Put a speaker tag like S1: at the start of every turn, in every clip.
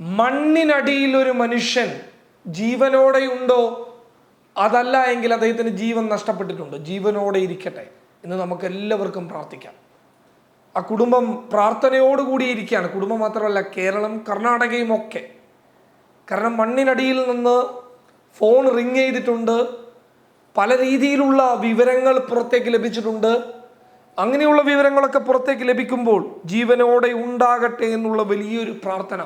S1: മണ്ണിനടിയിൽ ഒരു മനുഷ്യൻ ജീവനോടെയുണ്ടോ അതല്ല എങ്കിൽ അദ്ദേഹത്തിന് ജീവൻ നഷ്ടപ്പെട്ടിട്ടുണ്ട്. ജീവനോടെ ഇരിക്കട്ടെ എന്ന് നമുക്ക് എല്ലാവർക്കും പ്രാർത്ഥിക്കാം. ആ കുടുംബം പ്രാർത്ഥനയോടുകൂടി ഇരിക്കുകയാണ്. കുടുംബം മാത്രമല്ല കേരളം കർണാടകയും ഒക്കെ. കാരണം മണ്ണിനടിയിൽ നിന്ന് ഫോൺ റിങ് ചെയ്തിട്ടുണ്ട്. പല രീതിയിലുള്ള വിവരങ്ങൾ പുറത്തേക്ക് ലഭിച്ചിട്ടുണ്ട്. അങ്ങനെയുള്ള വിവരങ്ങളൊക്കെ പുറത്തേക്ക് ലഭിക്കുമ്പോൾ ജീവനോടെ ഉണ്ടാകട്ടെ എന്നുള്ള വലിയൊരു പ്രാർത്ഥന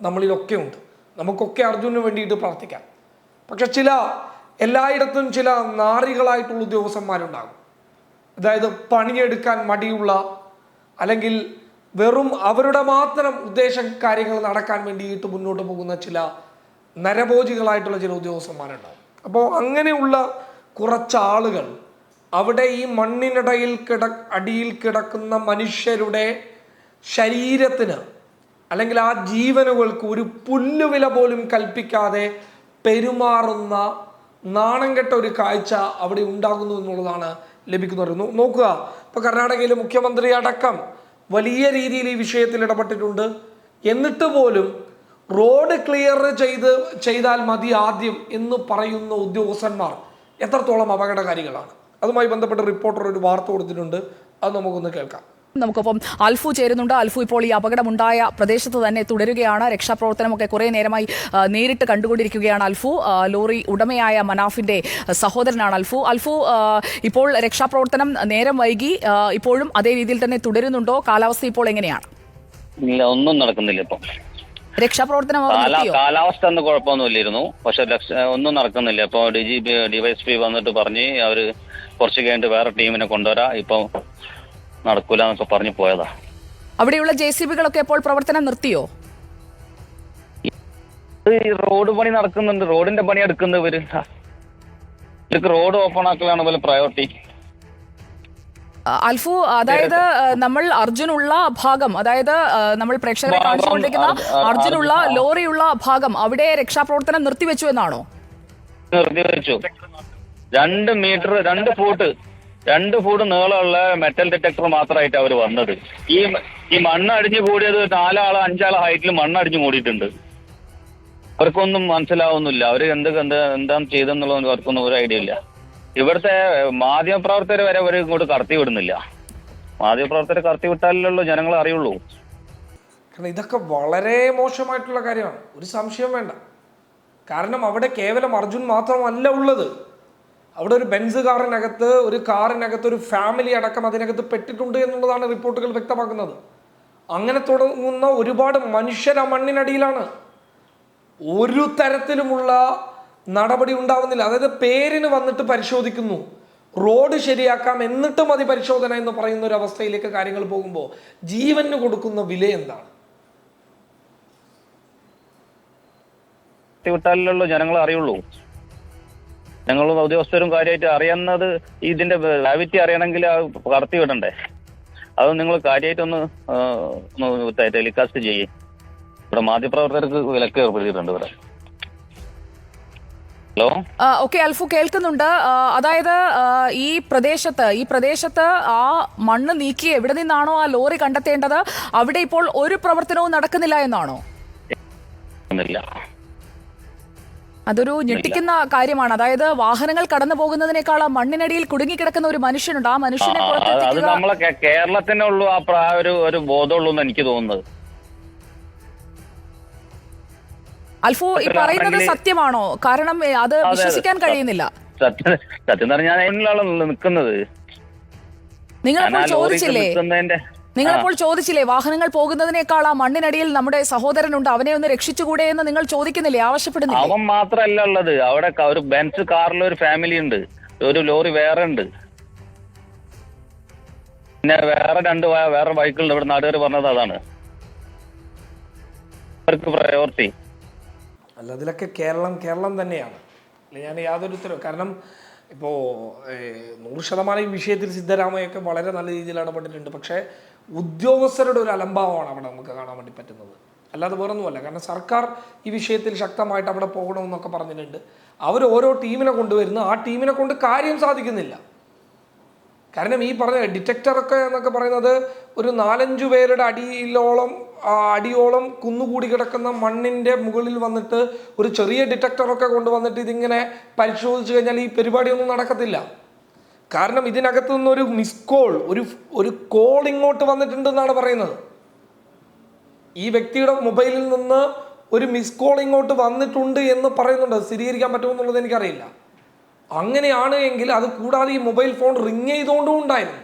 S1: നമ്മളിലൊക്കെ ഉണ്ട് നമുക്കൊക്കെ അർജുനു വേണ്ടിയിട്ട് പ്രാർത്ഥിക്കാം. പക്ഷെ ചില എല്ലായിടത്തും ചില നാറികളായിട്ടുള്ള ഉദ്യോഗസ്ഥന്മാരുണ്ടാകും. അതായത് പണിയെടുക്കാൻ മടിയുള്ള അല്ലെങ്കിൽ വെറും അവരുടെ മാത്രം ഉദ്ദേശ കാര്യങ്ങൾ നടക്കാൻ വേണ്ടിയിട്ട് മുന്നോട്ട് പോകുന്ന ചില നരഭോജികളായിട്ടുള്ള ചില ഉദ്യോഗസ്ഥന്മാരുണ്ടാകും. അപ്പോൾ അങ്ങനെയുള്ള കുറച്ച് ആളുകൾ അവിടെ ഈ മണ്ണിനിടയിൽ കിട അടിയിൽ കിടക്കുന്ന മനുഷ്യരുടെ ശരീരത്തിന് അല്ലെങ്കിൽ ആ ജീവനുകൾക്ക് ഒരു പുല്ലുവില പോലും കൽപ്പിക്കാതെ പെരുമാറുന്ന നാണം കെട്ട ഒരു കാഴ്ച അവിടെ ഉണ്ടാകുന്നു എന്നുള്ളതാണ് ലഭിക്കുന്നത് നോക്കുക. ഇപ്പൊ കർണാടകയിലെ മുഖ്യമന്ത്രി അടക്കം വലിയ രീതിയിൽ ഈ വിഷയത്തിൽ ഇടപെട്ടിട്ടുണ്ട്. എന്നിട്ട് പോലും റോഡ് ക്ലിയർ ചെയ്ത് ചെയ്താൽ മതി ആദ്യം എന്ന് പറയുന്ന ഉദ്യോഗസ്ഥന്മാർ എത്രത്തോളം അപകടകാരികളാണ്. അതുമായി ബന്ധപ്പെട്ട് റിപ്പോർട്ടർ ഒരു വാർത്ത കൊടുത്തിട്ടുണ്ട്. അത് നമുക്കൊന്ന് കേൾക്കാം.
S2: നമുക്കൊപ്പം അൽഫു ചേരുന്നുണ്ട്. അൽഫു ഇപ്പോൾ ഈ അപകടമുണ്ടായ പ്രദേശത്ത് തന്നെ തുടരുകയാണ്. രക്ഷാപ്രവർത്തനമൊക്കെ കുറേ നേരമായി നേരിട്ട് കണ്ടുകൊണ്ടിരിക്കുകയാണ് അൽഫു. ലോറി ഉടമയായ മനാഫിന്റെ സഹോദരനാണ് അൽഫു. അൽഫു ഇപ്പോൾ രക്ഷാപ്രവർത്തനം നേരം വൈകി ഇപ്പോഴും അതേ രീതിയിൽ തന്നെ തുടരുന്നുണ്ടോ? കാലാവസ്ഥ ഇപ്പോൾ എങ്ങനെയാണ്?
S3: ഇല്ല ഒന്നും നടക്കുന്നില്ല ഇപ്പം.
S2: രക്ഷാപ്രവർത്തനം
S3: കാലാവസ്ഥ ഒന്നും കുഴപ്പമൊന്നുമില്ലായിരുന്നു. പക്ഷെ രക്ഷ ഒന്നും നടക്കുന്നില്ല. ഇപ്പൊ D G P D Y S P വന്നിട്ട് പറഞ്ഞ് അവർ കുറച്ച് കഴിഞ്ഞിട്ട് വേറെ ടീമിനെ കൊണ്ടുവരാ. ഇപ്പൊ നടക്കൂല എന്നൊക്കെ പറഞ്ഞു പോയതാ.
S2: അവിടെയുള്ള ജെ സി ബികളൊക്കെ ഇപ്പോൾ പ്രവർത്തനം നിർത്തിയോ?
S3: റോഡ് പണി നടക്കുന്നുണ്ട്. റോഡിന്റെ പണി എടുക്കുന്നത് ഇവർ. ഇവർക്ക് റോഡ് ഓപ്പൺ ആക്കലാണ് പോലെ പ്രയോറിറ്റി
S2: അൽഫു അതായത് നമ്മൾ അർജുനുള്ള ഭാഗം അതായത് നമ്മൾ പ്രേക്ഷകരെ കാണിച്ചുകൊണ്ടിരിക്കുന്ന
S3: അർ- അർ-
S2: അർജുനുള്ള ലോറിയുള്ള ഭാഗം അവിടെ രക്ഷാപ്രവർത്തനം നിർത്തിവെച്ചു എന്നാണോ?
S3: നിർത്തിവെച്ചു. രണ്ട് മീറ്റർ രണ്ട് ഫൂട്ട് രണ്ട് ഫുട് നീളമുള്ള മെറ്റൽ ഡിറ്റക്ടർ മാത്രമായിട്ട് അവർ വന്നത്. ഈ ഈ മണ്ണ് അടിഞ്ഞു കൂടിയത് നാലാൾ അഞ്ചാൾ ഹൈറ്റിൽ മണ്ണ് അടിഞ്ഞു കൂടിയിട്ടുണ്ട് അവർക്കൊന്നും മനസ്സിലാവുന്നില്ല. അവർ എന്ത് എന്ത് എന്താ ചെയ്തെന്നുള്ളത് അവർക്കൊന്നും ഒരു ഐഡിയ ഇല്ല. ഇവിടുത്തെ മാധ്യമപ്രവർത്തകർ വരെ അവർ ഇങ്ങോട്ട് കടത്തി വിടുന്നില്ല. മാധ്യമപ്രവർത്തകർ കടത്തി വിട്ടാലല്ലോ ജനങ്ങൾ അറിയുള്ളൂ.
S1: കാരണം ഇതൊക്കെ വളരെ മോശമായിട്ടുള്ള കാര്യമാണ്. ഒരു സംശയം വേണ്ട. കാരണം അവിടെ കേവലം അർജുൻ മാത്രമല്ല ഉള്ളത്. അവിടെ ഒരു ബെൻസ് കാറിനകത്ത് ഒരു കാറിനകത്ത് ഒരു ഫാമിലി അടക്കം അതിനകത്ത് പെട്ടിട്ടുണ്ട് എന്നുള്ളതാണ് റിപ്പോർട്ടുകൾ വ്യക്തമാക്കുന്നത്. അങ്ങനെ തുടങ്ങുന്ന ഒരുപാട് മനുഷ്യർ ആ മണ്ണിനടിയിലാണ്. ഒരു തരത്തിലുമുള്ള നടപടി ഉണ്ടാവുന്നില്ല. അതായത് പേരിന് വന്നിട്ട് പരിശോധിക്കുന്നു. റോഡ് ശരിയാക്കാം എന്നിട്ട് മതി പരിശോധന എന്ന് പറയുന്ന ഒരു അവസ്ഥയിലേക്ക് കാര്യങ്ങൾ പോകുമ്പോൾ ജീവന് കൊടുക്കുന്ന വില എന്താണ്?
S3: വിട്ടാലല്ലോ ജനങ്ങൾ അറിയുള്ളൂ. ഞങ്ങൾ ഉദ്യോഗസ്ഥരും കാര്യമായിട്ട് അറിയുന്നത് ഇതിന്റെ ഗ്രാവിറ്റി അറിയണമെങ്കിൽ കടത്തി വിടണ്ടേ. അത് നിങ്ങൾ കാര്യമായിട്ടൊന്ന് ഒന്ന് ടെലികാസ്റ്റ് ചെയ്യേ. ഇവിടെ മാധ്യമപ്രവർത്തകർക്ക് വിലക്ക് ഏർപ്പെടുത്തിയിട്ടുണ്ട് ഇവിടെ. ഹലോ?
S2: ഓക്കെ അൽഫു കേൾക്കുന്നുണ്ട്. അതായത് ഈ പ്രദേശത്ത് ഈ പ്രദേശത്ത് ആ മണ്ണ് നീക്കി എവിടെ നിന്നാണോ ആ ലോറി കണ്ടെത്തേണ്ടത്? അവിടെ ഇപ്പോൾ ഒരു പ്രവർത്തനവും നടക്കുന്നില്ല എന്നാണോ? അതൊരു ഞെട്ടിക്കുന്ന കാര്യമാണ്. അതായത് വാഹനങ്ങൾ കടന്നു പോകുന്നതിനേക്കാൾ ആ മണ്ണിനടിയിൽ കുടുങ്ങിക്കിടക്കുന്ന ഒരു മനുഷ്യനുണ്ട്. ആ മനുഷ്യനെ
S3: അത് നമ്മളെ കേ- ഉള്ളൂ ആ ഒരു ഒരു ബോധമുള്ളൂ എന്ന് എനിക്ക് തോന്നുന്നത്.
S2: അൽഫോ ഈ പറയുന്നത് സത്യമാണോ? കാരണം അത് വിശ്വസിക്കാൻ കഴിയുന്നില്ല.
S3: സത്യം സത്യം പറഞ്ഞാൽ നിൽക്കുന്നത്. ലോറിക്ക്
S2: ചോദിച്ചില്ലേ? നിങ്ങളപ്പോൾ ചോദിച്ചില്ലേ വാഹനങ്ങൾ പോകുന്നതിനേക്കാൾ ആ മണ്ണിനടിയിൽ നമ്മുടെ സഹോദരനുണ്ട് അവനെ ഒന്ന് രക്ഷിച്ചുകൂടെ എന്ന് നിങ്ങൾ ചോദിക്കുന്നില്ലേ ആവശ്യപ്പെടുന്നു
S3: അവൻ മാത്രല്ല ഉള്ളത്. അവിടെ ഒരു ബെൻസ് കാറിൽ ഒരു ഫാമിലി ഉണ്ട്. ഒരു ലോറി വേറെ ഉണ്ട്. പിന്നെ വേറെ രണ്ട് വേറെ ബൈക്കുണ്ട് ഇവിടെ നാട്ടുകാർ പറഞ്ഞത് അതാണ്. അവർക്ക് പ്രയോറിറ്റി
S1: അല്ല അതിലൊക്കെ കേരളം കേരളം തന്നെയാണ്. അല്ല ഞാൻ യാതൊരു ഉത്തരവ് കാരണം ഇപ്പോൾ നൂറ് ശതമാനം ഈ വിഷയത്തിൽ സിദ്ധരാമയൊക്കെ വളരെ നല്ല രീതിയിൽ ഇടപെട്ടിട്ടുണ്ട്. പക്ഷേ ഉദ്യോഗസ്ഥരുടെ ഒരു അലംഭാവമാണ് അവിടെ നമുക്ക് കാണാൻ വേണ്ടി പറ്റുന്നത്. അല്ലാതെ വേറൊന്നുമല്ല. കാരണം സർക്കാർ ഈ വിഷയത്തിൽ ശക്തമായിട്ട് അവിടെ പോകണമെന്നൊക്കെ പറഞ്ഞിട്ടുണ്ട്. അവർ ഓരോ ടീമിനെ കൊണ്ടുവരുന്നു. ആ ടീമിനെ കൊണ്ട് കാര്യം സാധിക്കുന്നില്ല. കാരണം ഈ പറഞ്ഞ ഡിറ്റക്ടറൊക്കെ എന്നൊക്കെ പറയുന്നത് ഒരു നാലഞ്ചു പേരുടെ അടിയിലോളം അടിയോളം കുന്നുകൂടി കിടക്കുന്ന മണ്ണിന്റെ മുകളിൽ വന്നിട്ട് ഒരു ചെറിയ ഡിറ്റക്ടറൊക്കെ കൊണ്ടുവന്നിട്ട് ഇതിങ്ങനെ പരിശോധിച്ച് കഴിഞ്ഞാൽ ഈ പരിപാടിയൊന്നും നടക്കത്തില്ല. കാരണം ഇതിനകത്തു നിന്നൊരു മിസ് കോൾ ഒരു ഒരു കോൾ ഇങ്ങോട്ട് വന്നിട്ടുണ്ടെന്നാണ് പറയുന്നത്. ഈ വ്യക്തിയുടെ മൊബൈലിൽ നിന്ന് ഒരു മിസ് കോൾ ഇങ്ങോട്ട് വന്നിട്ടുണ്ട് എന്ന് പറയുന്നുണ്ട്. സ്ഥിരീകരിക്കാൻ പറ്റുമെന്നുള്ളത് എനിക്കറിയില്ല. അങ്ങനെയാണ് എങ്കിൽ അത് കൂടാതെ ഈ മൊബൈൽ ഫോൺ റിങ് ചെയ്തുകൊണ്ടും ഉണ്ടായിരുന്നു.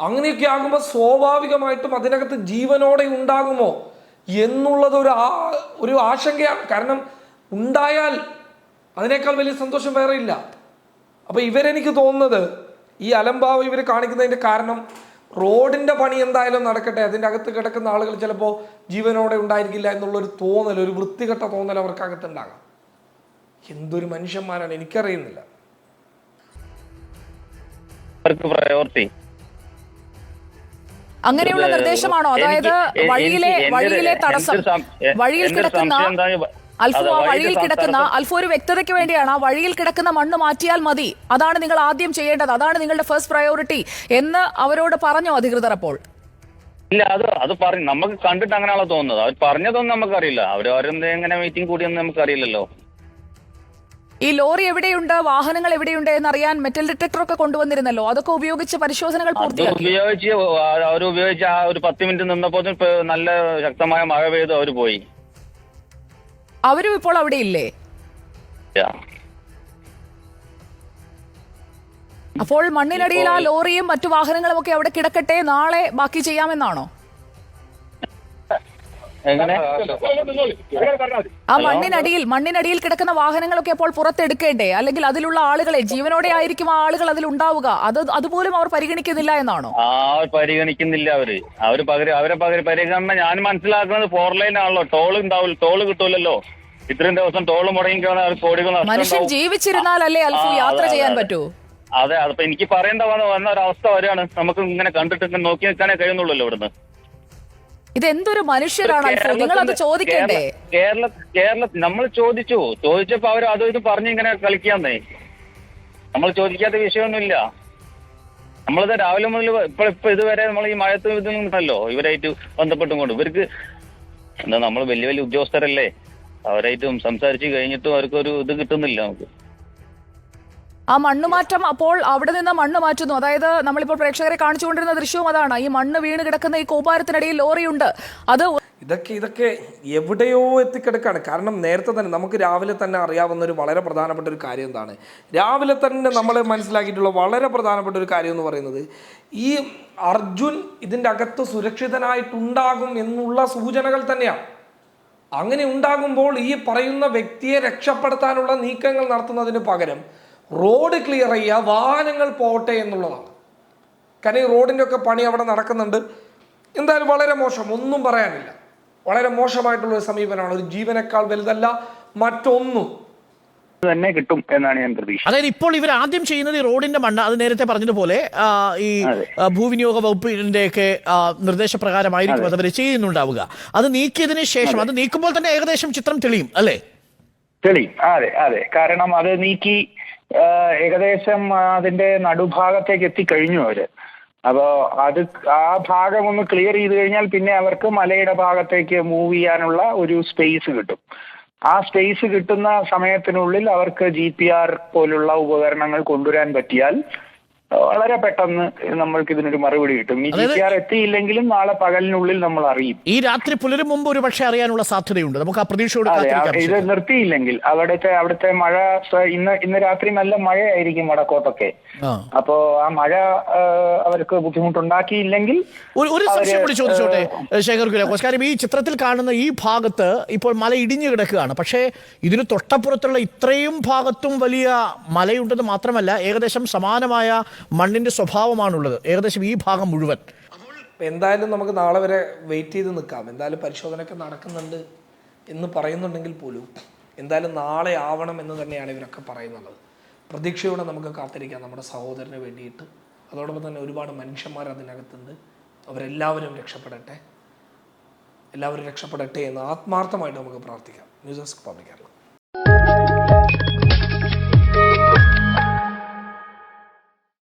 S1: അങ്ങനെയൊക്കെ ആകുമ്പോൾ സ്വാഭാവികമായിട്ടും അതിനകത്ത് ജീവനോടെ ഉണ്ടാകുമോ എന്നുള്ളത് ഒരു ആ ഒരു ആശങ്കയാണ്. കാരണം ഉണ്ടായാൽ അതിനേക്കാൾ വലിയ സന്തോഷം വേറെ ഇല്ല. അപ്പൊ ഇവരെനിക്ക് തോന്നുന്നത് ഈ അലംഭാവം ഇവർ കാണിക്കുന്നതിന്റെ കാരണം റോഡിന്റെ പണി എന്തായാലും നടക്കട്ടെ അതിന്റെ അകത്ത് കിടക്കുന്ന ആളുകൾ ചിലപ്പോൾ ജീവനോടെ ഉണ്ടായിരിക്കില്ല എന്നുള്ളൊരു തോന്നൽ ഒരു വൃത്തികെട്ട തോന്നൽ അവർക്കകത്ത് ഉണ്ടാകാം എന്തൊരു മനുഷ്യന്മാരാണ് എനിക്കറിയുന്നില്ല.
S2: അങ്ങനെയുള്ള നിർദ്ദേശമാണോ? അതായത് വഴിയിലെ വഴിയിലെ തടസ്സം വഴിയിൽ കിടക്കുന്ന അൽഫു ആ
S3: വഴിയിൽ
S2: കിടക്കുന്ന അൽഫോ ഒരു വ്യക്തതയ്ക്ക് വേണ്ടിയാണ്. ആ വഴിയിൽ കിടക്കുന്ന മണ്ണ് മാറ്റിയാൽ മതി. അതാണ് നിങ്ങൾ ആദ്യം ചെയ്യേണ്ടത്. അതാണ് നിങ്ങളുടെ ഫസ്റ്റ് പ്രയോറിറ്റി എന്ന് അവരോട് പറഞ്ഞു അധികൃതർ അപ്പോൾ.
S3: ഇല്ല അത് അത് പറഞ്ഞു. നമുക്ക് കണ്ടിട്ട് അങ്ങനെയാണോ തോന്നുന്നത്? അവർ പറഞ്ഞതൊന്നും നമുക്കറിയില്ല. അവർ അവരെന്ത് എങ്ങനെ മീറ്റിംഗ് കൂടിയൊന്നും നമുക്കറിയില്ലല്ലോ.
S2: ഈ ലോറി എവിടെയുണ്ട്? വാഹനങ്ങൾ എവിടെയുണ്ട്? എന്നറിയാൻ മെറ്റൽ ഡിറ്റക്ടർ ഒക്കെ കൊണ്ടുവന്നിരുന്നല്ലോ. അതൊക്കെ ഉപയോഗിച്ച് പരിശോധനകൾ
S3: ഉപയോഗിച്ച് അവർ ഉപയോഗിച്ച് ആ ഒരു പത്ത് മിനിറ്റ് നിന്നപ്പോൾ നല്ല ശക്തമായ മഴ പെയ്തു അവർ പോയി.
S2: അവരും ഇപ്പോൾ അവിടെ ഇല്ലേ. അപ്പോൾ മണ്ണിനടിയിൽ ആ ലോറിയും മറ്റു വാഹനങ്ങളും ഒക്കെ അവിടെ കിടക്കട്ടെ നാളെ ബാക്കി ചെയ്യാമെന്നാണോ
S3: എങ്ങനെ?
S2: ആ മണ്ണിനടിയിൽ മണ്ണിനടിയിൽ കിടക്കുന്ന വാഹനങ്ങളൊക്കെ അപ്പോൾ പുറത്തെടുക്കേണ്ടേ? അല്ലെങ്കിൽ അതിലുള്ള ആളുകളെ ജീവനോടെ ആയിരിക്കും ആ ആളുകൾ അതിൽ ഉണ്ടാവുക. അത് അതുപോലും അവർ പരിഗണിക്കുന്നില്ല എന്നാണോ?
S3: ആ പരിഗണിക്കുന്നില്ല അവർ. അവർ പകരം അവരെ പകരം പരിഗണന ഞാൻ മനസ്സിലാക്കുന്നത് ഫോർ ലൈൻ ആണല്ലോ. ടോൾ ഉണ്ടാവില്ല ടോൾ കിട്ടൂലല്ലോ. ഇത്രയും ദിവസം ടോൾ മുടങ്ങി അവർ കോടികൾ
S2: മനുഷ്യൻ. ജീവിച്ചിരുന്നാലല്ലേ അൽഫു യാത്ര ചെയ്യാൻ. പറ്റൂ?
S3: അതെ അതിപ്പോ എനിക്ക് പറയേണ്ട വന്ന ഒരവസ്ഥ വരെയാണ് നമുക്ക് ഇങ്ങനെ കണ്ടിട്ട് ഇങ്ങനെ നോക്കി നിൽക്കാനേ കഴിയുന്നുള്ളൂ ഇവിടുന്ന്.
S2: ഇത് എന്തൊരു മനുഷ്യരാണ് നിങ്ങൾ അത് ചോദിക്കണ്ടേ?
S3: കേരള കേരള നമ്മൾ ചോദിച്ചു. ചോദിച്ചപ്പോ അവർ അതും ഇത് പറഞ്ഞ് ഇങ്ങനെ കളിക്കാന്നേ. നമ്മൾ ചോദിക്കാത്ത വിഷയമൊന്നുമില്ല. നമ്മളിത് രാവിലെ മുതൽ ഇപ്പോൾ ഇപ്പൊ ഇതുവരെ നമ്മൾ ഈ മഴത്തും ഇതും ഉണ്ടല്ലോ. ഇവരായിട്ട് ബന്ധപ്പെട്ടും കൊണ്ട്. ഇവർക്ക് എന്താ നമ്മൾ വലിയ വലിയ ഉദ്യോഗസ്ഥരല്ലേ? അവരായിട്ടും സംസാരിച്ച് കഴിഞ്ഞിട്ടും അവർക്കൊരു ഇത് കിട്ടുന്നില്ല നമുക്ക്.
S2: ആ മണ്ണ് മാറ്റം അപ്പോൾ അവിടെ നിന്ന് മണ്ണ് മാറ്റുന്നു. അതായത് നമ്മളിപ്പോൾ പ്രേക്ഷകരെ കാണിച്ചുകൊണ്ടിരുന്ന ദൃശ്യവും അതാണ്. ഈ മണ്ണ് വീണ് കിടക്കുന്ന ഈ കൂമ്പാരത്തിനിടയിൽ ലോറിയുണ്ട്. അത്
S1: ഇതൊക്കെ ഇതൊക്കെ എവിടെയോ എത്തിക്കിടക്കാണ്. കാരണം നേരത്തെ തന്നെ നമുക്ക് രാവിലെ തന്നെ അറിയാവുന്ന ഒരു വളരെ പ്രധാനപ്പെട്ട ഒരു കാര്യം എന്താണ്? രാവിലെ തന്നെ നമ്മൾ മനസ്സിലാക്കിയിട്ടുള്ള വളരെ പ്രധാനപ്പെട്ട ഒരു കാര്യം എന്ന് പറയുന്നത് ഈ അർജുൻ ഇതിന്റെ അകത്ത് സുരക്ഷിതനായിട്ടുണ്ടാകും എന്നുള്ള സൂചനകൾ തന്നെയാണ്. അങ്ങനെ ഉണ്ടാകുമ്പോൾ ഈ പറയുന്ന വ്യക്തിയെ രക്ഷപ്പെടുത്താനുള്ള നീക്കങ്ങൾ നടത്തുന്നതിന് പകരം റോഡ് ക്ലിയർ ചെയ്യുക വാഹനങ്ങൾ പോട്ടെ എന്നുള്ളതാണ്. കാരണം ഈ റോഡിന്റെ ഒക്കെ പണി അവിടെ നടക്കുന്നുണ്ട്. എന്തായാലും വളരെ മോശം ഒന്നും പറയാനില്ല. വളരെ മോശമായിട്ടുള്ള ഒരു സമീപനമാണ്. ഒരു ജീവനേക്കാൾ വലുതല്ല മറ്റൊന്നും.
S4: തന്നെ കിട്ടും എന്നാണ് ഞാൻ പ്രതീക്ഷിക്കുന്നത്.
S5: അതായത് ഇപ്പോൾ ഇവർ ആദ്യം ചെയ്യുന്നത് ഈ റോഡിന്റെ മണ്ണ് അത് നേരത്തെ പറഞ്ഞതുപോലെ ഈ ഭൂവിനിയോഗ വകുപ്പിന്റെ ഒക്കെ നിർദ്ദേശപ്രകാരമായിരിക്കും അത്. അവർ ചെയ്യുന്നുണ്ടാവുക. അത് നീക്കിയതിനു ശേഷം അത് നീക്കുമ്പോൾ തന്നെ ഏകദേശം ചിത്രം തെളിയും അല്ലേ?
S4: തെളിയും. അതെ അതെ. കാരണം അത് നീക്കി ഏകദേശം അതിന്റെ നടുഭാഗത്തേക്ക് എത്തിക്കഴിഞ്ഞു അവർ. അപ്പോ അത് ആ ഭാഗം ഒന്ന് ക്ലിയർ ചെയ്ത് കഴിഞ്ഞാൽ പിന്നെ അവർക്ക് മലയുടെ ഭാഗത്തേക്ക് മൂവ് ചെയ്യാനുള്ള ഒരു സ്പേസ് കിട്ടും. ആ സ്പേസ് കിട്ടുന്ന സമയത്തിനുള്ളിൽ അവർക്ക് ജി പി ആർ പോലുള്ള ഉപകരണങ്ങൾ കൊണ്ടുവരാൻ പറ്റിയാൽ വളരെ പെട്ടെന്ന് നമ്മൾക്ക് ഇതിനൊരു മറുപടി കിട്ടും. ഈ ജി എത്തിയില്ലെങ്കിലും നാളെ പകലിനുള്ളിൽ നമ്മൾ അറിയും.
S5: ഈ രാത്രി പുലരും മുമ്പ് ഒരു പക്ഷേ അറിയാനുള്ള സാധ്യതയുണ്ട്. നമുക്ക് ആ പ്രതീക്ഷയോട്
S4: ഇത് നിർത്തിയില്ലെങ്കിൽ അവിടുത്തെ അവിടുത്തെ മഴ ഇന്ന് ഇന്ന് രാത്രി നല്ല മഴയായിരിക്കും വടക്കോട്ടൊക്കെ. അപ്പോ ആ മഴ അവർക്ക് ബുദ്ധിമുട്ടുണ്ടാക്കിയില്ലെങ്കിൽ
S5: ഒരു സംശയം കൂടി ചോദിച്ചോട്ടെ ശേഖർ കുര്യാക്കോസ് കാര്യം ഈ ചിത്രത്തിൽ കാണുന്ന ഈ ഭാഗത്ത് ഇപ്പോൾ മല ഇടിഞ്ഞു കിടക്കുകയാണ്. പക്ഷേ ഇതിന് തൊട്ടപ്പുറത്തുള്ള ഇത്രയും ഭാഗത്തും വലിയ മലയുണ്ടെന്ന് മാത്രമല്ല ഏകദേശം സമാനമായ മണ്ണിന്റെ സ്വഭാവമാണുള്ളത്. ഏകദേശം ഈ ഭാഗം മുഴുവൻ.
S1: എന്തായാലും നമുക്ക് നാളെ വരെ വെയിറ്റ് ചെയ്ത് നിൽക്കാം. എന്തായാലും പരിശോധനയൊക്കെ നടക്കുന്നുണ്ട് എന്ന് പറയുന്നുണ്ടെങ്കിൽ പോലും എന്തായാലും നാളെ ആവണം എന്ന് തന്നെയാണ് ഇവരൊക്കെ പറയുന്നത്. പ്രതീക്ഷയോടെ നമുക്ക് കാത്തിരിക്കാം നമ്മുടെ സഹോദരന് വേണ്ടിയിട്ട്. അതോടൊപ്പം തന്നെ ഒരുപാട് മനുഷ്യന്മാർ അതിനകത്തുണ്ട്. അവരെല്ലാവരും രക്ഷപ്പെടട്ടെ. എല്ലാവരും രക്ഷപ്പെടട്ടെ എന്ന് ആത്മാർത്ഥമായിട്ട് നമുക്ക് പ്രാർത്ഥിക്കാം. News desk public Keralam.